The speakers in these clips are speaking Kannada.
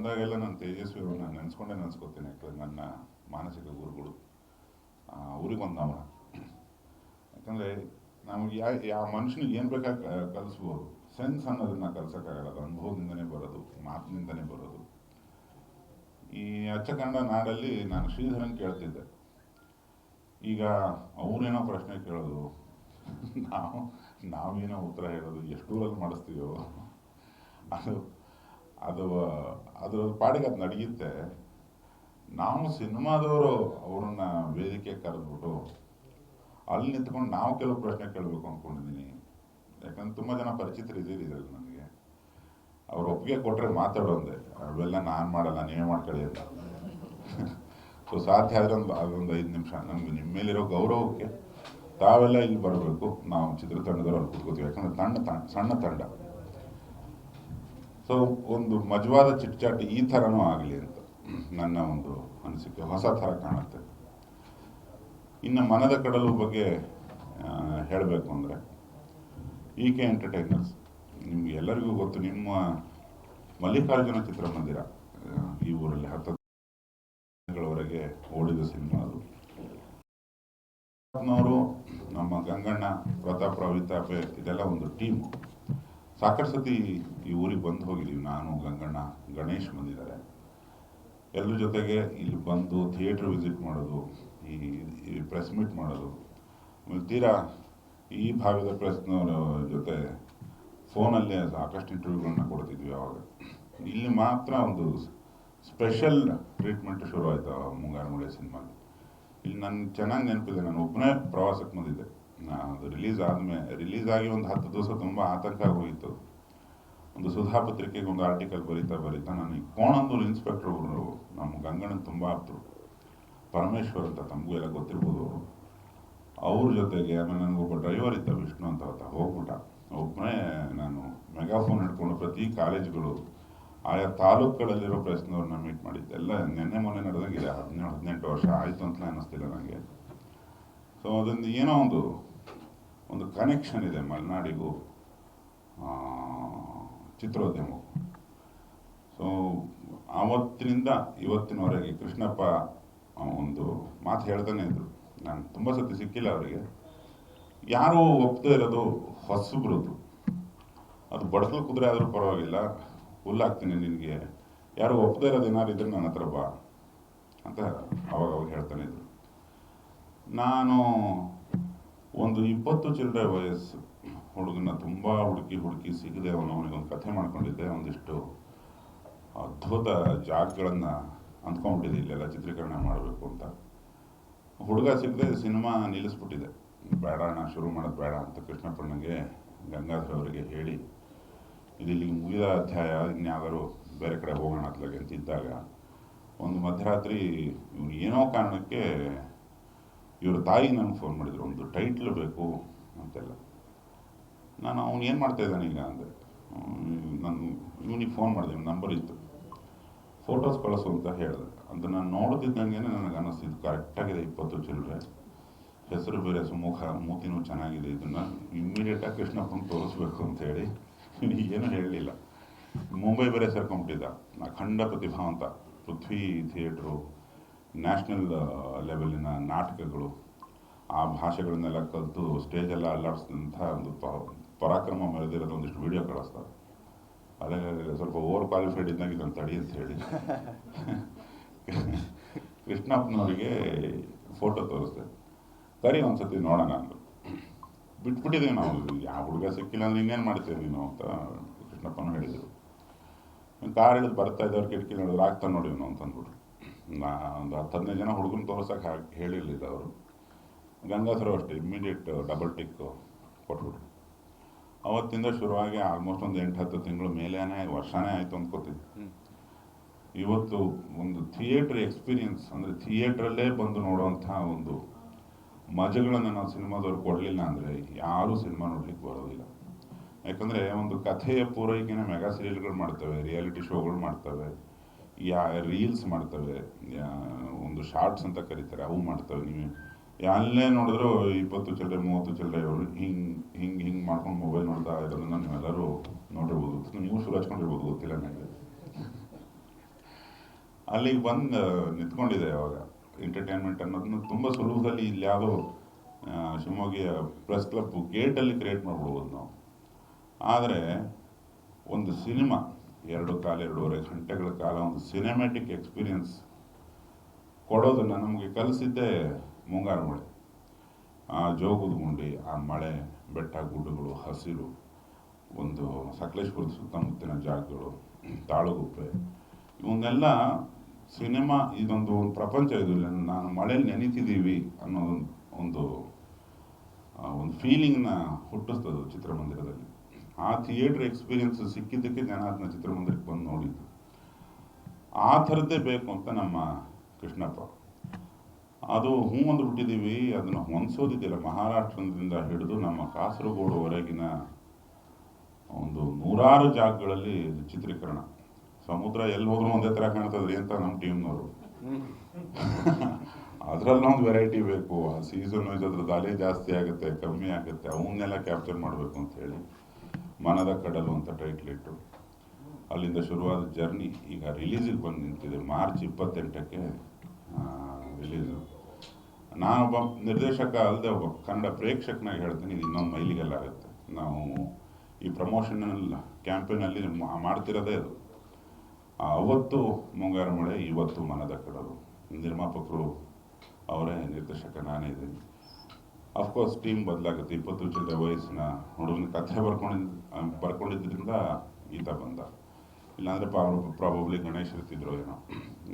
ಬಂದಾಗೆಲ್ಲ ನಾನು ತೇಜಸ್ವಿ ಅವ್ರನ್ನ ನೆನೆಸ್ಕೊಂಡೆ ನೆನೆಸ್ಕೊತೀನಿ ಯಾಕಂದ್ರೆ ನನ್ನ ಮಾನಸಿಕ ಗುರುಗಳು. ಅವ್ರಿಗೆ ಒಂದು ನಮನ ಯಾಕಂದರೆ ನಮಗೆ ಯಾ ಯಾವ ಮನುಷ್ಯನಿಗೆ ಏನು ಬೇಕಾಗಿ ಕಲಿಸ್ಬೋದು. ಸೆನ್ಸ್ ಅನ್ನೋದನ್ನ ಕಲ್ಸೋಕ್ಕಾಗಲ್ಲ. ಅದು ಅನುಭವದಿಂದನೇ ಬರೋದು, ಮಾತಿನಿಂದನೇ ಬರೋದು. ಈ ಅಚ್ಚಕಂಡ ನಾಡಲ್ಲಿ ನಾನು ಶ್ರೀಧರನ್ ಕೇಳ್ತಿದ್ದೆ. ಈಗ ಅವರೇನೋ ಪ್ರಶ್ನೆ ಕೇಳೋದು. ನಾವು, ನಾವೇನೋ ಉತ್ತರ ಹೇಳೋದು. ಎಷ್ಟು ಊರಲ್ಲಿ ಮಾಡಿಸ್ತೀವೋ ಅದು ಅದು ಅದರ ಪಾಡಿಗೆ ಅದು ನಡೆಯುತ್ತೆ. ನಾವು ಸಿನಿಮಾದವರು ಅವ್ರನ್ನ ವೇದಿಕೆ ಕರೆದ್ಬಿಟ್ಟು ಅಲ್ಲಿ ನಿಂತ್ಕೊಂಡು ನಾವು ಕೆಲವು ಪ್ರಶ್ನೆ ಕೇಳಬೇಕು ಅಂದ್ಕೊಂಡಿದ್ದೀನಿ ಯಾಕಂದ್ರೆ ತುಂಬ ಜನ ಪರಿಚಿತರು ಇದ್ದೀರಿ ಇದರಲ್ಲಿ ನನಗೆ. ಅವ್ರು ಒಪ್ಪಿಗೆ ಕೊಟ್ಟರೆ ಮಾತಾಡೋಂದೆ ಅವೆಲ್ಲ ನಾನು ಮಾಡಲ್ಲ, ನೀವೇ ಮಾಡ್ಕೊಳ್ಳಿ ಅಂತ. ಸೊ ಸಾಧ್ಯ ಆದರೆ ಒಂದು, ಅದೊಂದು ಐದು ನಿಮಿಷ. ನಮಗೆ ನಿಮ್ಮ ಮೇಲಿರೋ ಗೌರವಕ್ಕೆ ತಾವೆಲ್ಲ ಇಲ್ಲಿ ಬರಬೇಕು. ನಾವು ಚಿತ್ರತಂಡದವ್ರು ಅಲ್ಲಿ ಕೂತ್ಕೋತೀವಿ. ಯಾಕಂದ್ರೆ ತಂಡ ತಂಡ ಸಣ್ಣ ತಂಡ. ಸೊ, ಒಂದು ಮಜವಾದ ಚಿಟ್ಚಾಟ ಈ ಥರನೂ ಆಗಲಿ ಅಂತ ನನ್ನ ಒಂದು ಅನಿಸಿಕೆ, ಹೊಸ ಥರ ಕಾಣುತ್ತೆ. ಇನ್ನು ಮನದ ಕಡಲು ಬಗ್ಗೆ ಹೇಳಬೇಕು ಅಂದರೆ ಇ ಕೆ ಎಂಟರ್ಟೈನರ್ಸ್ ನಿಮ್ಗೆ ಎಲ್ಲರಿಗೂ ಗೊತ್ತು, ನಿಮ್ಮ ಮಲ್ಲಿಕಾರ್ಜುನ ಚಿತ್ರಮಂದಿರ ಈ ಊರಲ್ಲಿ ಹತ್ತು ದಿನಗಳವರೆಗೆ ಓಡಿದ ಸಿನಿಮಾ ಅದು. ನಮ್ಮ ಗಂಗಣ್ಣ, ಪ್ರತಾಪ್ ರವಿತಾಪೆ ಇದೆಲ್ಲ ಒಂದು ಟೀಮ್. ಸಾಕಷ್ಟು ಸತಿ ಈ ಊರಿಗೆ ಬಂದು ಹೋಗಿದ್ದೀವಿ ನಾನು, ಗಂಗಣ್ಣ, ಗಣೇಶ್ ಬಂದಿದ್ದಾರೆ. ಎಲ್ಲರ ಜೊತೆಗೆ ಇಲ್ಲಿ ಬಂದು ಥಿಯೇಟ್ರ್ ವಿಸಿಟ್ ಮಾಡೋದು, ಈ ಪ್ರೆಸ್ ಮೀಟ್ ಮಾಡೋದು. ಆಮೇಲೆ ತೀರಾ ಈ ಭಾಗದ ಪ್ರೆಸ್ನವರ ಜೊತೆ ಫೋನಲ್ಲೇ ಸಾಕಷ್ಟು ಇಂಟರ್ವ್ಯೂಗಳನ್ನ ಕೊಡ್ತಿದ್ವಿ ಅವಾಗ. ಇಲ್ಲಿ ಮಾತ್ರ ಒಂದು ಸ್ಪೆಷಲ್ ಟ್ರೀಟ್ಮೆಂಟ್ ಶುರು ಆಯಿತು ಮುಂಗಾರು ಮಳೆ ಇಲ್ಲಿ ನನ್ನ ಚೆನ್ನಾಗಿ ನೆನಪಿದೆ, ನಾನು ಒಬ್ಬನೇ ಪ್ರವಾಸಕ್ಕೆ ಬಂದಿದ್ದೆ. ಅದು ರಿಲೀಸ್ ಆದಮೇಲೆ ರಿಲೀಸ್ ಆಗಿ ಒಂದು ಹತ್ತು ದಿವಸ ತುಂಬ ಆತಂಕ ಹೋಯಿತು. ಒಂದು ಸುಧಾ ಪತ್ರಿಕೆಗೆ ಒಂದು ಆರ್ಟಿಕಲ್ ಬರೀತಾ ಬರೀತಾ ನನಗೆ ಕೋಣಂದೂರು ಇನ್ಸ್ಪೆಕ್ಟರ್ ಒಬ್ಬರು ನಮ್ಮ ಗಂಗಣ್ಣ ತುಂಬ ಆಪ್ತರು, ಪರಮೇಶ್ವರ್ ಅಂತ ತಮಗೂ ಎಲ್ಲ ಗೊತ್ತಿರ್ಬೋದು ಅವರು. ಅವ್ರ ಜೊತೆಗೆ ಆಮೇಲೆ ನನಗೊಬ್ಬ ಡ್ರೈವರ್ ಇದ್ದ ವಿಷ್ಣು ಅಂತ ಆತ ಹೋಗ್ಬಿಟ್ಟ. ಒಬ್ಬನೇ ನಾನು ಮೆಗಾಫೋನ್ ಹಿಡ್ಕೊಂಡು ಪ್ರತಿ ಕಾಲೇಜುಗಳು, ಆಯಾ ತಾಲೂಕುಗಳಲ್ಲಿರೋ ಪ್ರೆಸ್ನವ್ರನ್ನ ಮೀಟ್ ಮಾಡಿದ್ದೆ. ಎಲ್ಲ ನಿನ್ನೆ ಮೊನ್ನೆ ನಡೆದಂಗಿದೆ. ಹದಿನೇಳು, ಹದಿನೆಂಟು ವರ್ಷ ಆಯಿತು ಅಂತಲೇ ಅನ್ನಿಸ್ತಿಲ್ಲ ನನಗೆ ಸೊ ಅದೊಂದು ಏನೋ ಒಂದು ಒಂದು ಕನೆಕ್ಷನ್ ಇದೆ ಮಲೆನಾಡಿಗೂ ಚಿತ್ರೋದ್ಯಮಕ್ಕೂ ಸೊ ಆವತ್ತಿನಿಂದ ಇವತ್ತಿನವರೆಗೆ ಕೃಷ್ಣಪ್ಪ ಒಂದು ಮಾತು ಹೇಳ್ತಾನೆ ಇದ್ರು. ನಾನು ತುಂಬ ಸತಿ ಸಿಕ್ಕಿಲ್ಲ ಅವರಿಗೆ. ಯಾರೂ ಒಪ್ಪದೇ ಇರೋದು ಹೊಸಬ್ರದ್ದು. ಅದು ಬಡಸಲು ಕುದುರೆ ಆದರೂ ಪರವಾಗಿಲ್ಲ. ಹುಲ್ಲಾಗ್ತೀನಿ ನಿನಗೆ. ಯಾರು ಒಪ್ಪದೇ ಇರೋದು ಏನಾದ್ರು ಇದ್ರೆ ನನ್ನ ಹತ್ರ ಬಾ ಅಂತ ಅವಾಗ ಅವಾಗ ಹೇಳ್ತಾನೆ ಇದ್ರು. ನಾನು ಒಂದು ಇಪ್ಪತ್ತು ಚಿಲ್ಲರೆ ವಯಸ್ಸು ಹುಡುಗನ ತುಂಬ ಹುಡುಕಿ ಹುಡುಕಿ ಸಿಗದೆ ಅವನು ಅವನಿಗೊಂದು ಕಥೆ ಮಾಡ್ಕೊಂಡಿದ್ದೆ, ಒಂದಿಷ್ಟು ಅದ್ಭುತ ಜಾಗಗಳನ್ನು ಅಂದ್ಕೊಂಡ್ಬಿಟ್ಟಿದೆ, ಇಲ್ಲೆಲ್ಲ ಚಿತ್ರೀಕರಣ ಮಾಡಬೇಕು ಅಂತ. ಹುಡುಗ ಸಿಗದೆ ಸಿನಿಮಾ ನಿಲ್ಲಿಸ್ಬಿಟ್ಟಿದೆ. ಬೇಡ ಅಣ್ಣ ಶುರು ಮಾಡೋದು ಬೇಡ ಅಂತ ಕೃಷ್ಣಪ್ಪಣ್ಣಗೆ ಗಂಗಾಧರ್ ಅವರಿಗೆ ಹೇಳಿ ಇದು ಇಲ್ಲಿಗೆ ಮುಗಿದ ಅಧ್ಯಾಯ ಇನ್ಯಾವುದಾದ್ರು ಬೇರೆ ಕಡೆ ಹೋಗೋಣ ಅತ್ಲಾಗೆ ಅಂತ ಇದ್ದಾಗ ಒಂದು ಮಧ್ಯರಾತ್ರಿ ಏನೋ ಕಾರಣಕ್ಕೆ ಇವ್ರ ತಾಯಿ ನನಗೆ ಫೋನ್ ಮಾಡಿದ್ರು, ಒಂದು ಟೈಟ್ಲ್ ಬೇಕು ಅಂತೆಲ್ಲ. ನಾನು, ಅವನು ಏನು ಮಾಡ್ತಾ ಇದ್ದಾನೆ ಈಗ? ಅಂದರೆ ನಾನು ಇವನಿಗೆ ಫೋನ್ ಮಾಡಿದೆ ನಂಬರ್ ಇತ್ತು. ಫೋಟೋಸ್ ಕಳಿಸು ಅಂತ ಹೇಳಿದೆ. ಅಂತ ನಾನು ನೋಡ್ತಿದ್ದಂಗೆ ನನಗೆ ಅನ್ನಿಸ್ತಿದ್ದು ಕರೆಕ್ಟಾಗಿದೆ ಇಪ್ಪತ್ತು ಚಿಲ್ಲರೆ ಹೆಸರು ಬೇರೆ, ಸುಮುಖ, ಮೂತಿನೂ ಚೆನ್ನಾಗಿದೆ, ಇದನ್ನು ಇಮ್ಮಿಡಿಯೇಟಾಗಿ ಕೃಷ್ಣಪ್ಪನ ತೋರಿಸ್ಬೇಕು ಅಂತೇಳಿ ಏನೂ ಹೇಳಲಿಲ್ಲ ಮುಂಬೈ ಬೇರೆ ಸೇರ್ಕೊಂಬಿಟ್ಟಿದ್ದ ಅಖಂಡ ಪ್ರತಿಭಾವಂತ. ಪೃಥ್ವಿ ಥಿಯೇಟ್ರು ನ್ಯಾಷನಲ್ ಲೆವೆಲಿನ ನಾಟಕಗಳು, ಆ ಭಾಷೆಗಳನ್ನೆಲ್ಲ ಕಲಿತು ಸ್ಟೇಜೆಲ್ಲ ಅಲ್ಲಾಡಿಸಿದಂಥ ಒಂದು ಪ- ಪರಾಕ್ರಮ ಮೆರೆದಿರೋದು ಒಂದಿಷ್ಟು ವಿಡಿಯೋ ಕಳಿಸ್ತಾರೆ. ಅದೇ ಸ್ವಲ್ಪ ಓವರ್ ಕ್ವಾಲಿಫೈಡ್ ಇದ್ದಾಗ ಇದನ್ನು ತಡಿ ಅಂತ ಹೇಳಿ. ಕೃಷ್ಣಪ್ಪನವರಿಗೆ ಫೋಟೋ ತೋರಿಸ್ದೆ. ಕರಿ ಒಂದ್ಸತಿ ನೋಡೋಣ ಅಂದರು. ಬಿಟ್ಬಿಟ್ಟಿದ್ದೀವಿ ನಾವು, ಯಾವ ಹುಡುಗ ಸಿಕ್ಕಿಲ್ಲ ಅಂದ್ರೆ ಇನ್ನೇನು ಮಾಡ್ತೀವಿ ನೀನು ಅಂತ ಕೃಷ್ಣಪ್ಪನೂ ಹೇಳಿದರು. ಕಾರ್ ಹಿಡಿದು ಬರ್ತಾ ಇದ್ದವ್ರು ಕಿಟಕಿ ನೋಡಿದ್ರು ಆಗ್ತಾ ನೋಡಿ ನಾವು ಅಂತ ಅಂದ್ಬಿಟ್ರು ನಾ ಒಂದು ಹತ್ತು ಹದಿನೈದು ಜನ ಹುಡುಗನ ತೋರ್ಸಕ್ಕೆ ಹಾಗೆ ಹೇಳಿರಲಿಲ್ಲ ಅವರು. ಗಂಗಾಧರು ಅಷ್ಟೇ ಇಮ್ಮಿಡಿಯೇಟ್ ಡಬಲ್ ಟಿಕ್ ಕೊಟ್ಬಿಟ್ರು. ಅವತ್ತಿಂದ ಶುರುವಾಗಿ ಆಲ್ಮೋಸ್ಟ್ ಒಂದು ಎಂಟು ಹತ್ತು ತಿಂಗಳು ಮೇಲೇನೇ ವರ್ಷನೇ ಆಯಿತು ಅಂದ್ಕೋತೀನಿ ಇವತ್ತು ಒಂದು ಥಿಯೇಟ್ರ್ ಎಕ್ಸ್ಪೀರಿಯನ್ಸ್ ಅಂದರೆ ಥಿಯೇಟ್ರಲ್ಲೇ ಬಂದು ನೋಡುವಂಥ ಒಂದು ಮಜಗಳನ್ನು ನಾವು ಸಿನಿಮಾದವ್ರು ಕೊಡಲಿಲ್ಲ ಅಂದರೆ ಯಾರೂ ಸಿನಿಮಾ ನೋಡ್ಲಿಕ್ಕೆ ಬರೋದಿಲ್ಲ. ಯಾಕಂದರೆ ಒಂದು ಕಥೆಯ ಪೂರೈಕೆನ ಮೆಗಾ ಸೀರಿಯಲ್ಗಳು ಮಾಡ್ತವೆ ರಿಯಾಲಿಟಿ ಶೋಗಳು ಮಾಡ್ತವೆ. ಯಾ ರೀಲ್ಸ್ ಮಾಡ್ತವೆ ಒಂದು ಶಾರ್ಟ್ಸ್ ಅಂತ ಕರೀತಾರೆ, ಅವು ಮಾಡ್ತವೆ ನೀವು. ಎಲ್ಲೇ ನೋಡಿದ್ರು ಇಪ್ಪತ್ತು ಚಿಲ್ಲರೆ ಮೂವತ್ತು ಚಿಲ್ಲರೆ ಇವರು ಹಿಂಗೆ ಹಿಂಗೆ ಹಿಂಗೆ ಮಾಡ್ಕೊಂಡು ಮೊಬೈಲ್ ನೋಡ್ತಾ ಇರೋದನ್ನ ನೀವೆಲ್ಲರೂ ನೋಡಿರ್ಬೋದು. ನೀವು ಶುರು ಹಚ್ಕೊಂಡಿರ್ಬೋದು ಗೊತ್ತಿಲ್ಲ ನನಗೆ ಅಲ್ಲಿಗೆ ಬಂದು ನಿಂತ್ಕೊಂಡಿದೆ ಅವಾಗ. ಎಂಟರ್ಟೈನ್ಮೆಂಟ್ ಅನ್ನೋದನ್ನ ತುಂಬ ಸುಲಭದಲ್ಲಿ ಇಲ್ಲಿ ಯಾವುದೋ ಶಿವಮೊಗ್ಗ ಪ್ರೆಸ್ ಕ್ಲಬ್ ಗೇಟಲ್ಲಿ ಕ್ರಿಯೇಟ್ ಮಾಡ್ಬಿಡ್ಬೋದು ನಾವು. ಆದರೆ, ಒಂದು ಸಿನಿಮಾ ಎರಡು ಕಾಲ, ಎರಡೂವರೆ ಗಂಟೆಗಳ ಕಾಲ ಒಂದು ಸಿನಿಮ್ಯಾಟಿಕ್ ಎಕ್ಸ್ಪೀರಿಯನ್ಸ್ ಕೊಡೋದನ್ನು ನಮಗೆ ಕಲಿಸಿದ್ದೇ ಮುಂಗಾರು ಮಳೆ. ಆ ಜೋಗದ ಗುಂಡಿ, ಆ ಮಳೆ, ಬೆಟ್ಟ, ಗುಡ್ಡಗಳು, ಹಸಿರು, ಒಂದು ಸಕಲೇಶ್ಪುರದ ಸುತ್ತಮುತ್ತಿನ ಜಾಗಗಳು, ತಾಳುಗುಪ್ಪೆ, ಇವನ್ನೆಲ್ಲ ಸಿನಿಮಾ ಇದೊಂದು ಒಂದು ಪ್ರಪಂಚ ಇದು. ನಾನು ಮಳೆಯಲ್ಲಿ ನೆನೀತಿದ್ದೀವಿ ಅನ್ನೋ ಒಂದು ಒಂದು ಫೀಲಿಂಗ್ನ ಹುಟ್ಟಿಸ್ತದೆ ಚಿತ್ರಮಂದಿರದಲ್ಲಿ. ಆ ಥಿಯೇಟ್ರ್ ಎಕ್ಸ್ಪೀರಿಯನ್ಸ್ ಸಿಕ್ಕಿದ್ದಕ್ಕೆ ಜನ ಅದನ್ನ ಚಿತ್ರಮಂದಿರಕ್ಕೆ ಬಂದು ನೋಡಿದ್ದು. ಆ ಥರದ್ದೇ ಬೇಕು ಅಂತ ನಮ್ಮ ಕೃಷ್ಣಪ್ಪ. ಅದು ಹ್ಞೂ ಒಂದು ಬಿಟ್ಟಿದ್ದೀವಿ ಅದನ್ನು ಹೊಂದಿಸೋದಿದೆಯಲ್ಲ, ಮಹಾರಾಷ್ಟ್ರದಿಂದ ಹಿಡಿದು ನಮ್ಮ ಕಾಸರಗೋಡುವರೆಗಿನ ಒಂದು ನೂರಾರು ಜಾಗಗಳಲ್ಲಿ ಚಿತ್ರೀಕರಣ. ಸಮುದ್ರ ಎಲ್ಲಿ ಹೋದ್ರೂ ಒಂದೇ ಥರ ಕಾಣ್ತದ್ರಿ ಅಂತ ನಮ್ಮ ಟೀಮ್ನವರು. ಅದರಲ್ಲಿ ಒಂದು ವೆರೈಟಿ ಬೇಕು, ಆ ಸೀಸನ್ ವೈಸ್ ಅದ್ರದ್ದು ಅಲೆ ಜಾಸ್ತಿ ಆಗುತ್ತೆ, ಕಮ್ಮಿ ಆಗುತ್ತೆ, ಅವನ್ನೆಲ್ಲ ಕ್ಯಾಪ್ಚರ್ ಮಾಡಬೇಕು ಅಂತ ಹೇಳಿ. ಮನದ ಕಡಲು ಅಂತ ಟೈಟ್ಲ್ ಇಟ್ಟು ಅಲ್ಲಿಂದ ಶುರುವಾದ ಜರ್ನಿ ಈಗ ರಿಲೀಸಿಗೆ ಬಂದು ನಿಂತಿದೆ. ಮಾರ್ಚ್ ಇಪ್ಪತ್ತೆಂಟಕ್ಕೆ ರಿಲೀಸು ನಾನೊಬ್ಬ ನಿರ್ದೇಶಕ ಅಲ್ಲದೆ ಒಬ್ಬ ಕನ್ನಡ ಪ್ರೇಕ್ಷಕನಾಗಿ ಹೇಳ್ತೀನಿ, ಇದು ಇನ್ನೊಂದು ಮೈಲಿಗೆಲ್ಲ ಆಗುತ್ತೆ. ನಾವು ಈ ಪ್ರಮೋಷನಲ್ ಕ್ಯಾಂಪೇನಲ್ಲಿ ಮಾಡ್ತಿರೋದೇ ಅದು. ಅವತ್ತು ಮುಂಗಾರು ಮಳೆ, ಇವತ್ತು ಮನದ ಕಡಲು. ನಿರ್ಮಾಪಕರು ಅವರೇ ನಿರ್ದೇಶಕ, ನಾನೇ ಇದ್ದೀನಿ. ಅಫ್ಕೋರ್ಸ್ ಟೀಮ್ ಬದಲಾಗುತ್ತೆ. ಇಪ್ಪತ್ತು ಚಿಲ್ಲರೆ ವಯಸ್ಸಿನ ಹುಡುಗನ ಕಥೆ ಬರ್ಕೊಂಡಿದ್ದ ಬರ್ಕೊಂಡಿದ್ದರಿಂದ ಈತ ಬಂದ. ಇಲ್ಲಾಂದರೆ ಪ್ರಾಬಬ್ಲಿ ಗಣೇಶ್ ಇರ್ತಿದ್ರು ಏನೋ.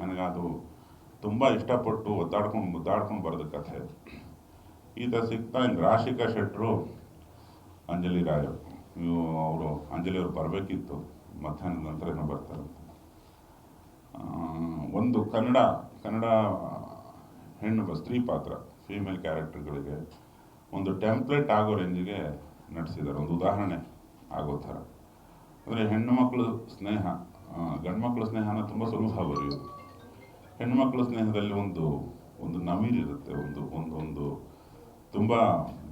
ನನಗದು ತುಂಬ ಇಷ್ಟಪಟ್ಟು ಒದ್ದಾಡ್ಕೊಂಡು ಮುದ್ದಾಡ್ಕೊಂಡು ಬರೆದ ಕಥೆ ಈತ ಸಿಗ್ತಾ ಇನ್ನು ರಾಶಿಕಾ ಶೆಟ್ಟರು ಅಂಜಲಿ ರಾಯ್ ಇವು ಅವರು, ಅಂಜಲಿ ಅವರು ಬರಬೇಕಿತ್ತು. ಮಧ್ಯಾಹ್ನದ ನಂತರ ಏನೋ ಬರ್ತಾರೆ ಒಂದು ಕನ್ನಡ ಕನ್ನಡ ಹೆಣ್ಣು ಸ್ತ್ರೀ ಪಾತ್ರ ಫೀಮೇಲ್ ಕ್ಯಾರೆಕ್ಟರ್ಗಳಿಗೆ ಒಂದು ಟೆಂಪ್ಲೇಟ್ ಆಗೋ ರೇಂಜಿಗೆ ನಡೆಸಿದ್ದಾರೆ ಒಂದು ಉದಾಹರಣೆ ಆಗೋ ಥರ. ಅಂದರೆ ಹೆಣ್ಣು ಮಕ್ಕಳು ಸ್ನೇಹ ಗಂಡು ಮಕ್ಕಳ ಸ್ನೇಹನ ತುಂಬ ಸುಲಭ ಬರೆಯೋದು ಹೆಣ್ಣು ಮಕ್ಕಳ ಸ್ನೇಹದಲ್ಲಿ ಒಂದು ಒಂದು ನವಿರಿರುತ್ತೆ ಒಂದು ಒಂದು ಒಂದು ತುಂಬ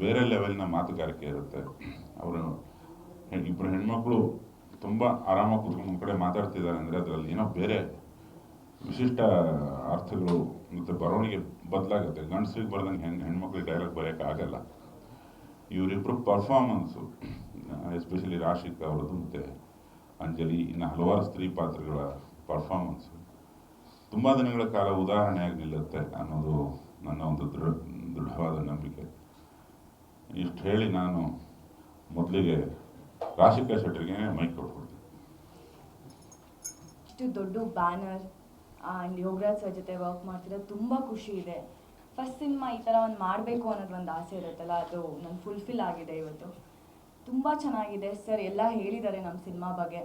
ಬೇರೆ ಲೆವೆಲ್ನ ಮಾತುಗಾರಿಕೆ ಇರುತ್ತೆ. ಅವರು ಇಬ್ಬರು ಹೆಣ್ಮಕ್ಳು ತುಂಬ ಆರಾಮಾಗಿ ಕೂತ್ಕೊಂಡು ಕಡೆ ಮಾತಾಡ್ತಿದ್ದಾರೆ ಅಂದರೆ ಅದರಲ್ಲಿ ಏನೋ ಬೇರೆ ವಿಶಿಷ್ಟ ಅರ್ಥಗಳು ಮತ್ತು ಬರವಣಿಗೆ ಬದಲಾಗುತ್ತೆ. ಗಂಡಸ್ರಿಗೆ ಬರ್ದಂಗೆ ಹೆಂಗೆ ಹೆಣ್ಮಕ್ಳಿಗೆ ಡೈಲಾಗ್ ಬರೆಯೋಕ್ಕಾಗಲ್ಲ ಇವರಿಬ್ಬರು ಪರ್ಫಾರ್ಮೆನ್ಸು ಎಸ್ಪೆಷಲಿ ರಾಶಿಕ್ ಅವರದ್ದು ಮತ್ತು ಅಂಜಲಿ, ಇನ್ನು ಹಲವಾರು ಸ್ತ್ರೀ ಪಾತ್ರಗಳ ಪರ್ಫಾರ್ಮೆನ್ಸು ತುಂಬ ದಿನಗಳ ಕಾಲ ಉದಾಹರಣೆಯಾಗಿ ನಿಲ್ಲುತ್ತೆ ಅನ್ನೋದು ನನ್ನ ಒಂದು ದೃಢ ದೃಢವಾದ ನಂಬಿಕೆ. ಇಷ್ಟು ಹೇಳಿ ನಾನು ಮೊದಲಿಗೆ ರಾಶಿಕಾ ಶೆಟ್ಟರಿಗೆ ಮೈಕ್ ಕೊಟ್ಕೊಡ್ತೀನಿ. ಇಷ್ಟು ದೊಡ್ಡ ಬ್ಯಾನರ್ ಆ್ಯಂಡ್ ಯೋಗರಾಜ್ ಸರ್ ಜೊತೆ ವರ್ಕ್ ಮಾಡ್ತಿರೋದು ತುಂಬ ಖುಷಿ ಇದೆ. ಫಸ್ಟ್ ಸಿನಿಮಾ ಈ ಥರ ಒಂದು ಮಾಡಬೇಕು ಅನ್ನೋದು ಒಂದು ಆಸೆ ಇರುತ್ತಲ್ಲ, ಅದು ನನ್ನ ಫುಲ್ಫಿಲ್ ಆಗಿದೆ ಇವತ್ತು. ತುಂಬ ಚೆನ್ನಾಗಿದೆ ಸರ್, ಎಲ್ಲ ಹೇಳಿದ್ದಾರೆ ನಮ್ಮ ಸಿನಿಮಾ ಬಗ್ಗೆ.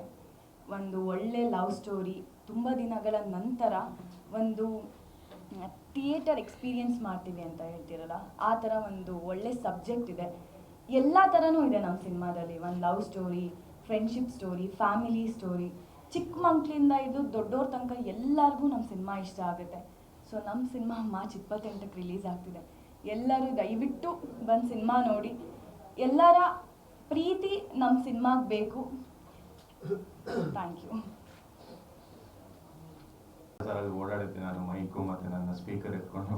ಒಂದು ಒಳ್ಳೆ ಲವ್ ಸ್ಟೋರಿ ತುಂಬ ದಿನಗಳ ನಂತರ ಒಂದು ಥಿಯೇಟರ್ ಎಕ್ಸ್ಪೀರಿಯೆನ್ಸ್ ಮಾಡ್ತೀವಿ ಅಂತ ಹೇಳ್ತಿರಲ್ಲ, ಆ ಥರ ಒಂದು ಒಳ್ಳೆ ಸಬ್ಜೆಕ್ಟ್ ಇದೆ. ಎಲ್ಲ ಥರನೂ ಇದೆ ನಮ್ಮ ಸಿನಿಮಾದಲ್ಲಿ ಒಂದು love story friendship story family story ಚಿಕ್ಕ ಮಕ್ಕಳಿಂದ ಇದು ದೊಡ್ಡೋರ ತನಕ ಎಲ್ಲರಿಗೂ ನಮ್ಮ ಸಿನಿಮಾ ಇಷ್ಟ ಆಗುತ್ತೆ. ಸೊ ನಮ್ಮ ಸಿನಿಮಾ ಮಾರ್ಚ್ ಇಪ್ಪತ್ತೆಂಟಕ್ಕೆ ರಿಲೀಸ್ ಆಗ್ತಿದೆ. ಎಲ್ಲರೂ ದಯವಿಟ್ಟು ಬಂದು ಸಿನಿಮಾ ನೋಡಿ. ಎಲ್ಲರ ಪ್ರೀತಿ ನಮ್ಮ ಸಿನಿಮಾಗೆ ಬೇಕು. ಥ್ಯಾಂಕ್ ಯು ಅಲ್ಲಿ ಓಡಾಡುತ್ತೆ. ನಾನು ಮೈಕು ಮತ್ತು ನನ್ನ ಸ್ಪೀಕರ್ ಎತ್ಕೊಂಡು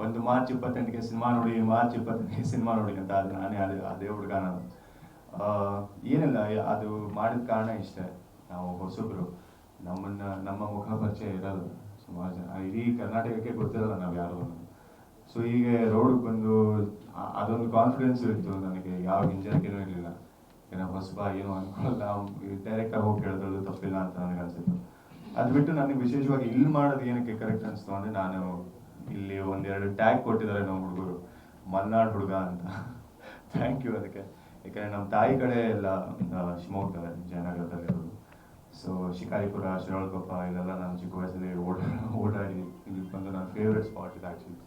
ಬಂದು ಮಾರ್ಚ್ ಇಪ್ಪತ್ತೆಂಟಕ್ಕೆ ಸಿನಿಮಾ ನೋಡಿ, ಮಾರ್ಚ್ ಇಪ್ಪತ್ತೆಂಟಕ್ಕೆ ಸಿನಿಮಾ ನೋಡಿ ಅಂತ ಅದು ನಾನೇ ಅದೇ ಅದೇ. ಹುಡುಗ ನಾನು ಏನಿಲ್ಲ, ಅದು ಮಾಡಿದ ಕಾರಣ ಇಷ್ಟೇ. ನಾವು ಹೊಸಬ್ರು. ನಮ್ಮನ್ನ, ನಮ್ಮ ಮುಖ ಪರಿಚಯ ಇರಲ್ಲ. ಸುಮಾರು ಜನ ಇಡೀ ಕರ್ನಾಟಕಕ್ಕೆ ಗೊತ್ತಿರಲ್ಲ ನಾವು ಯಾರು ಸೊ ಹೀಗೆ ರೋಡ್ ಬಂದು ಅದೊಂದು ಕಾನ್ಫಿಡೆನ್ಸ್ ಇತ್ತು ನನಗೆ. ಯಾವ ಹಿಂಜರಿಕೆನೂ ಇರಲಿಲ್ಲ. ಏನೋ ಹೊಸಬ ಏನೋ ಅನ್ಕೊಳ್ಳಲ್ಲ ಡೈರೆಕ್ಟ್ ಆಗಿ ಹೋಗಿ ಕೇಳಿದ್ರು ತಪ್ಪಿಲ್ಲ ಅಂತ ನನಗೆ ಅನ್ಸಿತ್ತು. ಅದು ಬಿಟ್ಟು ನನಗೆ ವಿಶೇಷವಾಗಿ ಇಲ್ಲಿ ಮಾಡೋದು ಏನಕ್ಕೆ ಕರೆಕ್ಟ್ ಅನಿಸ್ತು ಅಂದ್ರೆ ನಾನು ಇಲ್ಲಿ ಒಂದೆರಡು ಟ್ಯಾಗ್ ಕೊಟ್ಟಿದ್ದಾರೆ ನಮ್ಮ ಹುಡುಗರು. ಮಲ್ನಾಡ್ ಹುಡುಗ ಅಂತ. ಥ್ಯಾಂಕ್ ಯು ಅದಕ್ಕೆ. ಯಾಕಂದ್ರೆ ನಮ್ಮ ತಾಯಿ ಕಡೆ ಎಲ್ಲ ಶಿವಮೊಗ್ಗ ಜಯನಗರದಲ್ಲಿ ಸೊ ಶಿಕಾರಿಪುರ ಶಿರಾಳಕೊಪ್ಪ ಇಲ್ಲೆಲ್ಲ ನಾನು ಚಿಕ್ಕ ವಯಸ್ಸಲ್ಲಿ ಓಡಾ ಓಡಾಡಿ ಇಲ್ಲಿ ಬಂದು ನನ್ನ ಫೇವ್ರೆಟ್ ಸ್ಪಾಟ್ ಇದೆ ಆ್ಯಕ್ಚುಲಿ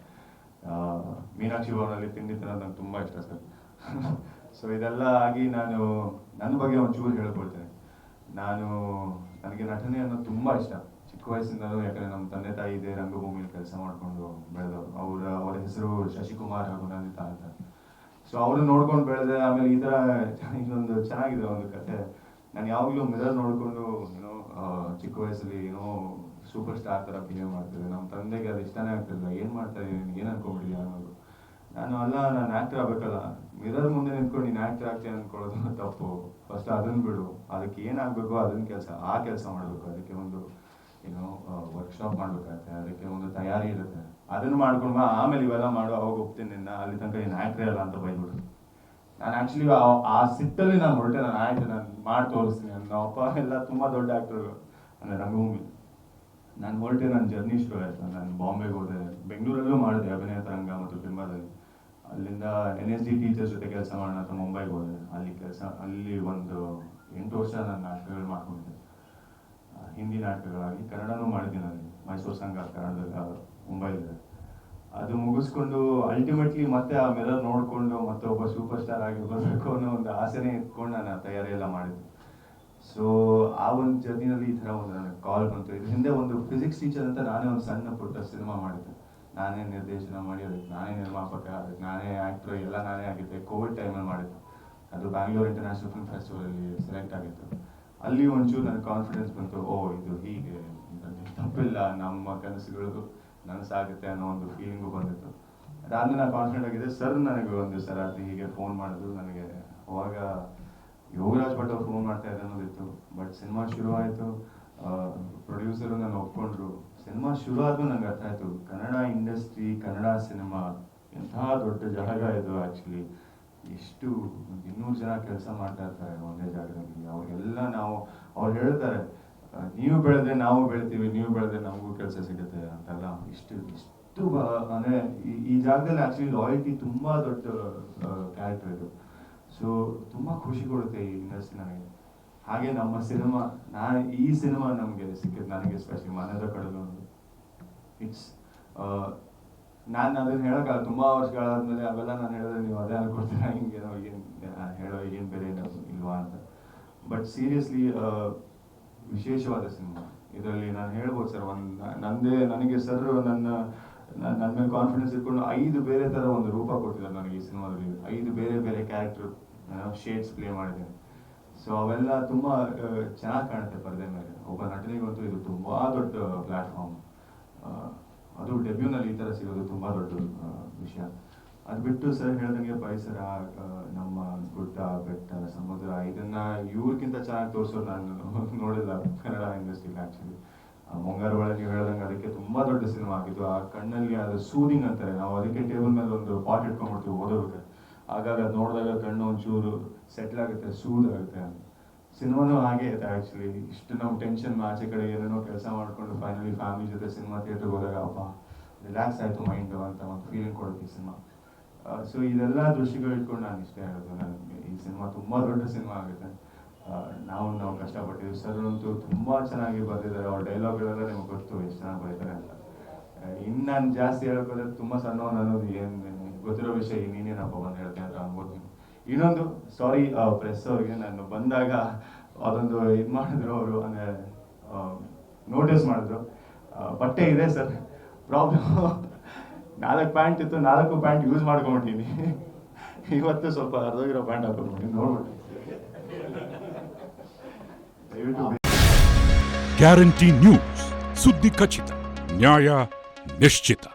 ಮೀನಾಕ್ಷಿ ಭವನಲ್ಲಿ ತಿಂಡಿ ತಿನ್ನೋದು ನಂಗೆ ತುಂಬ ಇಷ್ಟ ಸರ್. ಸೊ ಇದೆಲ್ಲ ಆಗಿ ನಾನು ನನ್ನ ಬಗ್ಗೆ ಒಂಚೂರು ಹೇಳ್ಕೊಳ್ತೇನೆ ನಾನು, ನನಗೆ ನಟನೆ ಅನ್ನೋದು ತುಂಬ ಇಷ್ಟ. ಚಿಕ್ಕ ವಯಸ್ಸಿಂದಲೂ ಯಾಕಂದರೆ ನಮ್ಮ ತಂದೆ ತಾಯಿ ಇದೆ ರಂಗಭೂಮಿಯಲ್ಲಿ ಕೆಲಸ ಮಾಡಿಕೊಂಡು ಬೆಳೆದವರು. ಅವರ ಅವರ ಹೆಸರು ಶಶಿಕುಮಾರ್ ಹಾಗೂ ನಂದಿತಾ ಅಂತ. ಸೊ ಅವರು ನೋಡ್ಕೊಂಡು ಬೆಳೆದೆ ಆಮೇಲೆ ಈ ಥರ ಇನ್ನೊಂದು ಚೆನ್ನಾಗಿದೆ ಒಂದು ಕತೆ. ನಾನು ಯಾವಾಗಲೂ ಮಿರರ್ ನೋಡಿಕೊಂಡು ಏನೋ ಚಿಕ್ಕ ವಯಸ್ಸಲ್ಲಿ ಏನೋ ಸೂಪರ್ ಸ್ಟಾರ್ ಥರ ಬಿಹೇವ್ ಮಾಡ್ತಿದ್ದೆ. ನಮ್ಮ ತಂದೆಗೆ ಅದು ಇಷ್ಟನೇ ಆಗ್ತಿಲ್ಲ ಏನು ಮಾಡ್ತಾ ಇದ್ದೀನಿ ಏನು ಅನ್ಕೊಂಡ್ಬಿಟ್ಟಿದ್ಯಾ ಅನ್ನೋದು. ನಾನು ಅಲ್ಲ, ನಾನು ಆ್ಯಕ್ಟರ್ ಆಗಬೇಕಲ್ಲ. ಮಿರರ್ ಮುಂದೆ ನಿಂತ್ಕೊಂಡು ನೀನು ಆ್ಯಕ್ಟರ್ ಆಗ್ತೀನಿ ಅಂದ್ಕೊಳ್ಳೋದು ತಪ್ಪು. ಫಸ್ಟ್ ಅದನ್ನು ಬಿಡು. ಅದಕ್ಕೆ ಏನಾಗಬೇಕು ಅದನ್ನ ಕೆಲಸ, ಆ ಕೆಲಸ ಮಾಡಬೇಕು. ಅದಕ್ಕೆ ಒಂದು ಏನೋ ವರ್ಕ್ಶಾಪ್ ಮಾಡಬೇಕಾಗತ್ತೆ. ಅದಕ್ಕೆ ಒಂದು ತಯಾರಿ ಇರುತ್ತೆ. ಅದನ್ನು ಮಾಡ್ಕೊಂಡು ಆಮೇಲೆ ಇವೆಲ್ಲ ಮಾಡು. ಅವಾಗ ಹೋಗ್ತೀನಿ ಅಲ್ಲಿ ತನಕ ನೀನು ಆ್ಯಕ್ಟ್ರೇ ಅಲ್ಲ ಅಂತ ಬೈದ್ಬಿಡು. ನಾನು ಆ್ಯಕ್ಚುಲಿ ಆ ಸಿಟ್ಟಲ್ಲಿ ನಾನು ಹೊರಟೆ, ನಾನು ಆಯಿತು, ನಾನು ಮಾಡಿ ತೋರಿಸ್ತೀನಿ ನನ್ನ ಅಪ್ಪ ಎಲ್ಲ ತುಂಬ ದೊಡ್ಡ ಆ್ಯಕ್ಟರ್ ಅಂದರೆ ರಂಗಭೂಮಿ. ನಾನು ಹೊರಟೆ ನನ್ನ ಜರ್ನಿ ಶುರು ಆಯಿತು. ನಾನು ಬಾಂಬೆಗೆ ಹೋದೆ. ಬೆಂಗಳೂರಲ್ಲೂ ಮಾಡಿದೆ, ಅಭಿನಯ ತರಂಗ ಮತ್ತು ಬಿಂಬದಲ್ಲಿ ಅಲ್ಲಿಂದ ಎನ್ ಎಸ್ ಡಿ ಟೀಚರ್ಸ್ ಜೊತೆ ಕೆಲಸ ಮಾಡೋಣ ಅಂತ ಮುಂಬೈಗೆ ಹೋದೆ. ಅಲ್ಲಿ ಕೆಲಸ, ಅಲ್ಲಿ ಒಂದು ಎಂಟು ವರ್ಷ ನಾನು ನಾಟಕಗಳು ಮಾಡ್ಕೊಂಡಿದ್ದೆ. ಹಿಂದಿ ನಾಟಕಗಳಾಗಿ ಕನ್ನಡನೂ ಮಾಡಿದ್ದೀನಿ ಅಲ್ಲಿ ಮೈಸೂರು ಸಂಘ ಕನ್ನಡದಲ್ಲಿ ಮುಂಬೈಲಿದೆ. ಅದು ಮುಗಿಸ್ಕೊಂಡು ಅಲ್ಟಿಮೇಟ್ಲಿ ಮತ್ತೆ ಆ ಮಿರರ್ ನೋಡಿಕೊಂಡು ಮತ್ತೆ ಒಬ್ಬ ಸೂಪರ್ ಸ್ಟಾರ್ ಆಗಿ ಅನ್ನೋ ಒಂದು ಆಸೆನೇ ಇಟ್ಕೊಂಡು ನಾನು ತಯಾರಿ ಎಲ್ಲ ಮಾಡಿದ್ದೆ. ಸೊ ಆ ಒಂದು ಜರ್ನಿನಲ್ಲಿ ಈ ಥರ ಒಂದು ನನಗೆ ಕಾಲ್ ಬಂತು. ಇದ್ರ ಹಿಂದೆ ಒಂದು ಫಿಸಿಕ್ಸ್ ಟೀಚರ್ ಅಂತ ನಾನೇ ಒಂದು ಸಣ್ಣ ಪುಟ್ಟ ಸಿನಿಮಾ ಮಾಡಿದ್ದೆ. ನಾನೇ ನಿರ್ದೇಶನ ಮಾಡಿ, ಅದಕ್ಕೆ ನಾನೇ ನಿರ್ಮಾಪಕ, ಅದಕ್ಕೆ ನಾನೇ ಆ್ಯಕ್ಟ್ರು ಎಲ್ಲ ನಾನೇ ಆಗಿದ್ದೆ. ಕೋವಿಡ್ ಟೈಮಲ್ಲಿ ಮಾಡಿದ್ದು. ಅದು ಬ್ಯಾಂಗ್ಳೂರ್ ಇಂಟರ್ನ್ಯಾಷನಲ್ ಫಿಲ್ಮ್ ಫೆಸ್ಟಿವಲಲ್ಲಿ ಸೆಲೆಕ್ಟ್ ಆಗಿತ್ತು. ಅಲ್ಲಿ ಒಂಚೂರು ನನಗೆ ಕಾನ್ಫಿಡೆನ್ಸ್ ಬಂತು. ಓ, ಇದು ಹೀಗೆ ತಪ್ಪಿಲ್ಲ. ನಮ್ಮ ಕನಸುಗಳು ನನಸಾಗುತ್ತೆ ಅನ್ನೋ ಒಂದು ಫೀಲಿಂಗು ಬಂದಿತ್ತು. ಅದಾದ್ಮೇಲೆ ನಾನು ಕಾನ್ಫಿಡೆಂಟ್ ಆಗಿದೆ. ಸರ್ ನನಗೆ ಒಂದು ಸರ್ ರಾತ್ರಿ ಹೀಗೆ ಫೋನ್ ಮಾಡಿದ್ರು. ನನಗೆ ಅವಾಗ ಯೋಗರಾಜ್ ಭಟ್ ಅವ್ರು ಫೋನ್ ಮಾಡ್ತಾ ಇದ್ದಾರೆ ಅನ್ನೋದಿತ್ತು. ಬಟ್ ಸಿನಿಮಾ ಶುರು ಆಯಿತು. ಪ್ರೊಡ್ಯೂಸರು ನಾನು ಒಪ್ಕೊಂಡ್ರು. ಸಿನಿಮಾ ಶುರು ಆದ್ಮೇಲೆ ನಂಗೆ ಅರ್ಥ ಆಯ್ತು. ಕನ್ನಡ ಇಂಡಸ್ಟ್ರಿ ಕನ್ನಡ ಸಿನಿಮಾ ಎಂತಹ ದೊಡ್ಡ ಜಾಗ ಇದು ಆ್ಯಕ್ಚುಲಿ ಎಷ್ಟು ಇನ್ನೂರು ಜನ ಕೆಲಸ ಮಾಡ್ತಾ ಇರ್ತಾರೆ ಒಂದೇ ಜಾಗದಲ್ಲಿ. ಅವರೆಲ್ಲ ನಾವು, ಅವ್ರು ಹೇಳ್ತಾರೆ ನೀವು ಬೆಳೆದ್ರೆ ನಾವು ಬೆಳಿತೀವಿ, ನೀವು ಬೆಳೆದ್ರೆ ನಮಗೂ ಕೆಲಸ ಸಿಗುತ್ತೆ ಅಂತೆಲ್ಲ? ಇಷ್ಟು ಇಷ್ಟು ಅಂದರೆ ಈ- ಜಾಗದಲ್ಲಿ ಆ್ಯಕ್ಚುಲಿ ಲಾಯಲ್ಟಿ ತುಂಬಾ ದೊಡ್ಡ ಕ್ಯಾರೆಕ್ಟರ್ ಇದು. ಸೊ ತುಂಬಾ ಖುಷಿ ಕೊಡುತ್ತೆ ಈ ಇಂಡಸ್ಟ್ರಿ ನನಗೆ ಹಾಗೆ ನಮ್ಮ ಸಿನಿಮಾ ನಾನು, ಈ ಸಿನಿಮಾ ನಮಗೆ ಸಿಕ್ಕಿದ್ದು ನನಗೆ ಸ್ಪೆಷಲಿ ಮನದ ಕಡಲು ಇಟ್ಸ್ ನಾನು ಅದನ್ನು ಹೇಳೋಕ್ಕಲ್ಲ ತುಂಬ ವರ್ಷಗಳಾದ್ಮೇಲೆ ಅವೆಲ್ಲ ನಾನು ಹೇಳಿದ್ರೆ ನೀವು ಅದೇ ಅನ್ಕೊಳ್ತೀರಾ? ಹಿಂಗೇನೋ ಏನು ಹೇಳೋ ಏನು ಬೇರೆ ಇಲ್ವಾ ಅಂತ. ಬಟ್ ಸೀರಿಯಸ್ಲಿ ವಿಶೇಷವಾದ ಸಿನಿಮಾ ಇದರಲ್ಲಿ ನಾನು ಹೇಳ್ಬೋದು ಸರ್ ಒಂದು ನಂದೇ, ನನಗೆ ಸರ್ ನನ್ನ ನನ್ನ ಮೇಲೆ ಕಾನ್ಫಿಡೆನ್ಸ್ ಇಟ್ಕೊಂಡು ಐದು ಬೇರೆ ಥರ ಒಂದು ರೂಪ ಕೊಟ್ಟಿದ್ದಾರೆ ನನಗೆ ಈ ಸಿನಿಮಾದಲ್ಲಿ ಐದು ಬೇರೆ ಬೇರೆ ಕ್ಯಾರೆಕ್ಟರ್ ಶೇಡ್ಸ್ ಪ್ಲೇ ಮಾಡಿದ್ದೇನೆ ಸೊ ಅವೆಲ್ಲ ತುಂಬ ಚೆನ್ನಾಗಿ ಕಾಣುತ್ತೆ ಪರದೆ ಮೇಲೆ. ಒಬ್ಬ ನಟನಿಗಂತೂ ಇದು ತುಂಬ ದೊಡ್ಡ ಪ್ಲ್ಯಾಟ್ಫಾರ್ಮ್ ಅದು ಡೆಬ್ಯೂನಲ್ಲಿ ಈ ಥರ ಸಿಗೋದು ತುಂಬ ದೊಡ್ಡ ವಿಷಯ. ಅದು ಬಿಟ್ಟು ಸರ್ ಹೇಳ್ದಂಗೆ ಪರಿಸರ ನಮ್ಮ ಗುಡ್ಡ, ಬೆಟ್ಟ, ಸಮುದ್ರ, ಇದನ್ನ ಇವ್ರಿಗಿಂತ ಚೆನ್ನಾಗಿ ತೋರಿಸೋದು ನಾನು ನೋಡಿಲ್ಲ. ಕನ್ನಡ ಇಂಡಸ್ಟ್ರಿಲಿ ಆ್ಯಕ್ಚುಲಿ ಮುಂಗಾರು ಒಳಗೆ ಹೇಳ್ದಂಗೆ ಅದಕ್ಕೆ ತುಂಬಾ ದೊಡ್ಡ ಸಿನಿಮಾ ಆಗಿದ್ದು, ಆ ಕಣ್ಣಲ್ಲಿ ಅದು ಸೂದಿಂಗ್ ಅಂತಾರೆ. ನಾವು ಅದಕ್ಕೆ ಟೇಬಲ್ ಮೇಲೆ ಒಂದು ಪಾಟ್ ಇಟ್ಕೊಂಡ್ಬಿಡ್ತೀವಿ ಓದೋದಕ್ಕೆ. ಆಗಾಗ ಅದು ನೋಡಿದಾಗ ಕಣ್ಣು ಒಂಚೂರು ಸೆಟ್ಲ್ ಆಗುತ್ತೆ ಸೂದ್ ಆಗುತ್ತೆ ಅಂತ. ಸಿನಿಮಾನು ಹಾಗೆ ಇದೆ ಆ್ಯಕ್ಚುಲಿ ಇಷ್ಟು ನಾವು ಟೆನ್ಷನ್ ಆಚೆ ಕಡೆ ಏನೇನೋ ಕೆಲಸ ಮಾಡ್ಕೊಂಡು ಫೈನಲಿ ಫ್ಯಾಮಿಲಿ ಜೊತೆ ಸಿನಿಮಾ ಥಿಯೇಟ್ರಿಗೆ ಹೋದಾಗ ಅಪ್ಪ ರಿಲ್ಯಾಕ್ಸ್ ಆಯಿತು ಮೈಂಡು ಅಂತ ಒಂದು ಫೀಲಿಂಗ್ ಕೊಡುತ್ತೆ ಸಿನಿಮಾ ಸೊ ಇದೆಲ್ಲ ದೃಷ್ಟಿಗಳು ಇಟ್ಕೊಂಡು ನಾನು ಇಷ್ಟೇ ಹೇಳೋದು ನಾನು ಈ ಸಿನಿಮಾ ತುಂಬ ದೊಡ್ಡ ಸಿನಿಮಾ ಆಗುತ್ತೆ. ನಾವು ನಾವು ಕಷ್ಟಪಟ್ಟಿದ್ದೀವಿ. ಸರ್ ಅಂತೂ ತುಂಬ ಚೆನ್ನಾಗಿ ಬರೆದಿದ್ದಾರೆ. ಅವ್ರ ಡೈಲಾಗ್ಗಳೆಲ್ಲ ನಿಮ್ಗೆ ಗೊತ್ತು, ಎಷ್ಟು ಚೆನ್ನಾಗಿ ಬರೀತಾರೆ ಅಂತ. ಇನ್ನು ನಾನು ಜಾಸ್ತಿ ಹೇಳೋಕ್ಕೋದ್ರೆ ತುಂಬ ಸಣ್ಣವನು ಅನ್ನೋದು ಏನು ಗೊತ್ತಿರೋ ವಿಷಯ ನೀನೇನಪ್ಪ ಬಂದು ಹೇಳ್ತೀನಿ ಅಂತ ಅನ್ಬೋದು ಇನ್ನೊಂದು ಸಾರಿ ಪ್ರೆಸ್ ಅವ್ರಿಗೆ ನಾನು ಬಂದಾಗ ಅದೊಂದು ಇದು ಮಾಡಿದ್ರು ಅವರು, ಅಂದರೆ ನೋಟಿಸ್ ಮಾಡಿದ್ರು. ಬಟ್ಟೆ ಇದೆ ಸರ್. ಪ್ರಾಬ್ಲಮ್ ನಾಲ್ಕು ಪ್ಯಾಂಟ್ ಇತ್ತು, ನಾಲ್ಕು ಪ್ಯಾಂಟ್ ಯೂಸ್ ಮಾಡ್ಕೊಂಬಿಟ್ಟಿನಿ ಇವತ್ತು ಸ್ವಲ್ಪ ಅರ್ಧೋಗಿರೋ ಪ್ಯಾಂಟ್ ಹಾಕೊಂಡ್ಬಿಟ್ಟಿನಿ ನೋಡ್ಬಿಟ್ಟು. ಗ್ಯಾರಂಟಿ ನ್ಯೂಸ್ ಸುದ್ದಿ ಖಚಿತ ನ್ಯಾಯ ನಿಶ್ಚಿತ